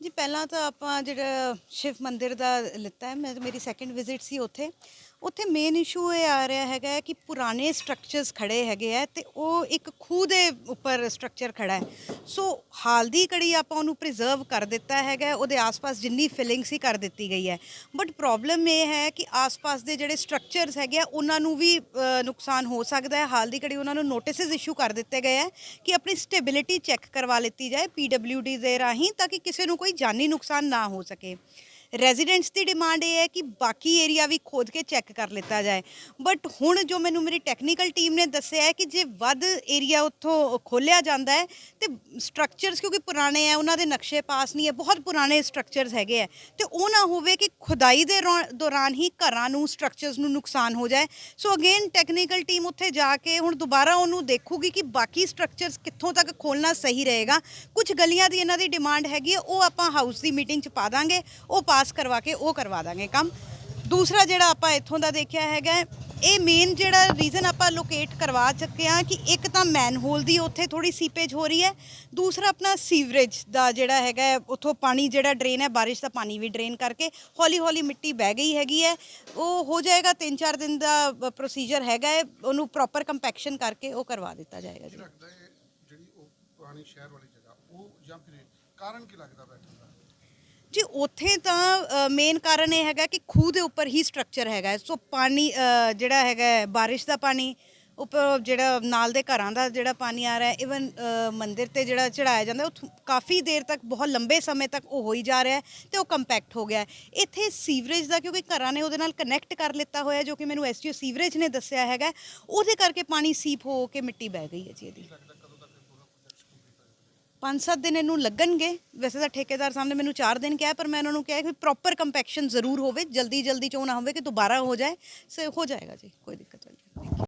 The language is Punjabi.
ਜੀ, ਪਹਿਲਾਂ ਤਾਂ ਆਪਾਂ ਜਿਹੜਾ ਸ਼ਿਵ ਮੰਦਿਰ ਦਾ ਲਿੱਤਾ ਹੈ, ਮੈਂ ਮੇਰੀ ਸੈਕੰਡ ਵਿਜ਼ਿਟ ਸੀ ਉੱਥੇ। ਉੱਥੇ ਮੇਨ ਇਸ਼ੂ ਇਹ ਆ ਰਿਹਾ ਹੈਗਾ ਹੈ ਕਿ ਪੁਰਾਣੇ ਸਟਰਕਚਰਸ ਖੜੇ ਹੈਗੇ ਆ ਤੇ ਉਹ ਇੱਕ ਖੂਹ ਦੇ ਉੱਪਰ ਸਟਰਕਚਰ ਖੜਾ ਹੈ। ਸੋ ਹਾਲ ਦੀ ਕੜੀ ਆਪਾਂ ਉਹਨੂੰ ਪ੍ਰੀਜ਼ਰਵ ਕਰ ਦਿੱਤਾ ਹੈਗਾ ਉਹਦੇ ਆਸ-ਪਾਸ ਜਿੰਨੀ ਫਿਲਿੰਗ ਸੀ ਕਰ ਦਿੱਤੀ ਗਈ ਹੈ। ਬਟ ਪ੍ਰੋਬਲਮ ਇਹ ਹੈ ਕਿ ਆਸ-ਪਾਸ ਦੇ ਜਿਹੜੇ ਸਟਰਕਚਰਸ ਹੈਗੇ ਆ, ਉਹਨਾਂ ਨੂੰ ਵੀ ਨੁਕਸਾਨ ਹੋ ਸਕਦਾ ਹੈ। ਹਾਲ ਦੀ ਕੜੀ ਉਹਨਾਂ ਨੂੰ ਨੋਟਿਸਸ ਇਸ਼ੂ ਕਰ ਦਿੱਤੇ ਗਏ ਹੈ ਕਿ ਆਪਣੀ ਸਟੇਬਿਲਿਟੀ ਚੈੱਕ ਕਰਵਾ ਲਿੱਤੀ ਜਾਏ ਪੀਡਬਲਯੂਡੀ ਦੇ ਰਾਹੀਂ ਤਾਂ ਕਿ ਕਿਸੇ ਨੂੰ ਕੋਈ ਜਾਨੀ ਨੁਕਸਾਨ ਨਾ ਹੋ ਸਕੇ। ਰੈਜ਼ੀਡੈਂਟਸ ਦੀ ਡਿਮਾਂਡ ਇਹ ਹੈ ਕਿ ਬਾਕੀ ਏਰੀਆ ਵੀ ਖੋਦ ਕੇ ਚੈੱਕ ਕਰ ਲਿੱਤਾ ਜਾਏ। ਬਟ ਹੁਣ ਜੋ ਮੈਨੂੰ ਮੇਰੀ ਟੈਕਨੀਕਲ ਟੀਮ ਨੇ ਦੱਸਿਆ ਹੈ ਕਿ ਜੇ ਵੱਧ ਏਰੀਆ ਉੱਥੋਂ ਖੋਲਿਆ ਜਾਂਦਾ ਹੈ, ਤੇ ਸਟਰਕਚਰਸ ਕਿਉਂਕਿ ਪੁਰਾਣੇ ਹੈ, ਉਹਨਾਂ ਦੇ ਨਕਸ਼ੇ ਪਾਸ ਨਹੀਂ ਹੈ, ਬਹੁਤ ਪੁਰਾਣੇ ਸਟਰਕਚਰਸ ਹੈਗੇ ਆ ਤੇ ਉਹ ਨਾ ਹੋਵੇ ਕਿ ਖੁਦਾਈ ਦੇ ਰੌ- ਦੌਰਾਨ ਹੀ ਘਰਾਂ ਨੂੰ ਸਟਰਕਚਰਸ ਨੂੰ ਨੁਕਸਾਨ ਹੋ ਜਾਏ। ਸੋ ਅਗੇਨ ਟੈਕਨੀਕਲ ਟੀਮ ਉੱਥੇ ਜਾ ਕੇ ਹੁਣ ਦੁਬਾਰਾ ਉਹਨੂੰ ਦੇਖੂਗੀ ਕਿ ਬਾਕੀ ਸਟਰਕਚਰਸ ਕਿੱਥੋਂ ਤੱਕ ਖੋਲਣਾ ਸਹੀ ਰਹੇਗਾ। ਕੁਝ ਗਲੀਆਂ ਦੀ ਇਹਨਾਂ ਦੀ ਡਿਮਾਂਡ ਹੈਗੀ ਹੈ, ਉਹ ਆਪਾਂ ਹਾਊਸ ਦੀ ਮੀਟਿੰਗ 'ਚ ਪਾ ਦਾਂਗੇ, ਉਹ ਪਾ ਪਾਸ ਕਰਵਾ ਕੇ ਉਹ ਕਰਵਾ ਦਾਂਗੇ ਕੰਮ। ਦੂਸਰਾ ਜਿਹੜਾ ਆਪਾਂ ਇੱਥੋਂ ਦਾ ਦੇਖਿਆ ਹੈਗਾ, ਇਹ ਮੇਨ ਜਿਹੜਾ ਰੀਜ਼ਨ ਆਪਾਂ ਲੋਕੇਟ ਕਰਵਾ ਚੁੱਕੇ ਹਾਂ ਕਿ ਇੱਕ ਤਾਂ ਮੈਨਹੋਲ ਦੀ ਉੱਥੇ ਥੋੜੀ ਸੀਪੇਜ ਹੋ ਰਹੀ ਹੈ, ਦੂਸਰਾ ਆਪਣਾ ਸੀਵਰੇਜ ਦਾ ਜਿਹੜਾ ਹੈਗਾ ਉੱਥੋਂ ਪਾਣੀ ਜਿਹੜਾ ਡਰੇਨ ਹੈ, ਬਾਰਿਸ਼ ਦਾ ਪਾਣੀ ਵੀ ਡਰੇਨ ਕਰਕੇ ਹੌਲੀ ਹੌਲੀ ਮਿੱਟੀ ਬਹਿ ਗਈ ਹੈਗੀ ਹੈ। ਉਹ ਹੋ ਜਾਏਗਾ 3-4 ਦਿਨ ਦਾ ਪ੍ਰੋਸੀਜਰ ਹੈਗਾ ਹੈ, ਉਹਨੂੰ ਪ੍ਰੋਪਰ ਕੰਪੈਕਸ਼ਨ ਕਰਕੇ ਉਹ ਕਰਵਾ ਦਿੱਤਾ ਜਾਏਗਾ ਜੀ। ਜਿਹੜੀ ਉਹ ਪੁਰਾਣੀ ਸ਼ਹਿਰ ਵਾਲੀ ਜਗ੍ਹਾ, ਉਹ ਜਾਂ ਫਿਰ ਕਾਰਨ ਕੀ ਲੱਗਦਾ ਬੈਠਣ ਦਾ? ਜੀ ਉੱਥੇ ਤਾਂ ਮੇਨ ਕਾਰਨ ਇਹ ਹੈਗਾ ਕਿ ਖੂਹ ਦੇ ਉੱਪਰ ਹੀ ਸਟਰਕਚਰ ਹੈਗਾ ਸੋ ਪਾਣੀ ਅ, ਜਿਹੜਾ ਹੈਗਾ ਬਾਰਿਸ਼ ਦਾ ਪਾਣੀ ਉੱਪਰ ਜਿਹੜਾ ਨਾਲ ਦੇ ਘਰਾਂ ਦਾ ਜਿਹੜਾ ਪਾਣੀ ਆ ਰਿਹਾ ਇਵਨ ਮੰਦਿਰ ਤੇ ਜਿਹੜਾ ਚੜਾਇਆ ਜਾਂਦਾ ਉਹ ਥ- ਕਾਫੀ ਦੇਰ ਤੱਕ ਬਹੁਤ ਲੰਬੇ ਸਮੇਂ ਤੱਕ ਉਹ ਹੋਈ ਜਾ ਰਿਹਾ ਹੈ ਤੇ ਉਹ ਕੰਪੈਕਟ ਹੋ ਗਿਆ ਹੈ। ਇੱਥੇ ਸੀਵਰੇਜ ਦਾ ਕਿਉਂਕਿ ਘਰਾਂ ਨੇ ਉਹਦੇ ਨਾਲ ਕਨੈਕਟ ਕਰ ਲਿੱਤਾ ਹੋਇਆ ਜੋ ਕਿ ਮੈਨੂੰ ਐਸਟੀਓ ਸੀਵਰੇਜ ਨੇ ਦੱਸਿਆ ਹੈਗਾ ਉਹਦੇ ਕਰਕੇ ਪਾਣੀ ਸੀਪ ਹੋ ਕੇ ਮਿੱਟੀ ਬਹਿ ਗਈ ਹੈ ਜੀ ਇਹਦੀ ਪੰਜ ਸੱਤ ਦਿਨ ਇਹਨੂੰ ਲੱਗਣਗੇ। ਵੈਸੇ ਤਾਂ ਠੇਕੇਦਾਰ ਸਾਹਮਣੇ ਮੈਨੂੰ 4 ਦਿਨ ਕਿਹਾ, ਪਰ ਮੈਂ ਉਹਨਾਂ ਨੂੰ ਕਿਹਾ ਕਿ ਪ੍ਰੋਪਰ ਕੰਪੈਕਸ਼ਨ ਜ਼ਰੂਰ ਹੋਵੇ ਜਲਦੀ ਜਲਦੀ ਚੋਂ ਨਾ ਹੋਵੇ ਕਿ ਦੁਬਾਰਾ ਹੋ ਜਾਏ। ਸੋ, ਹੋ ਜਾਏਗਾ ਜੀ, ਕੋਈ ਦਿੱਕਤ ਨਹੀਂ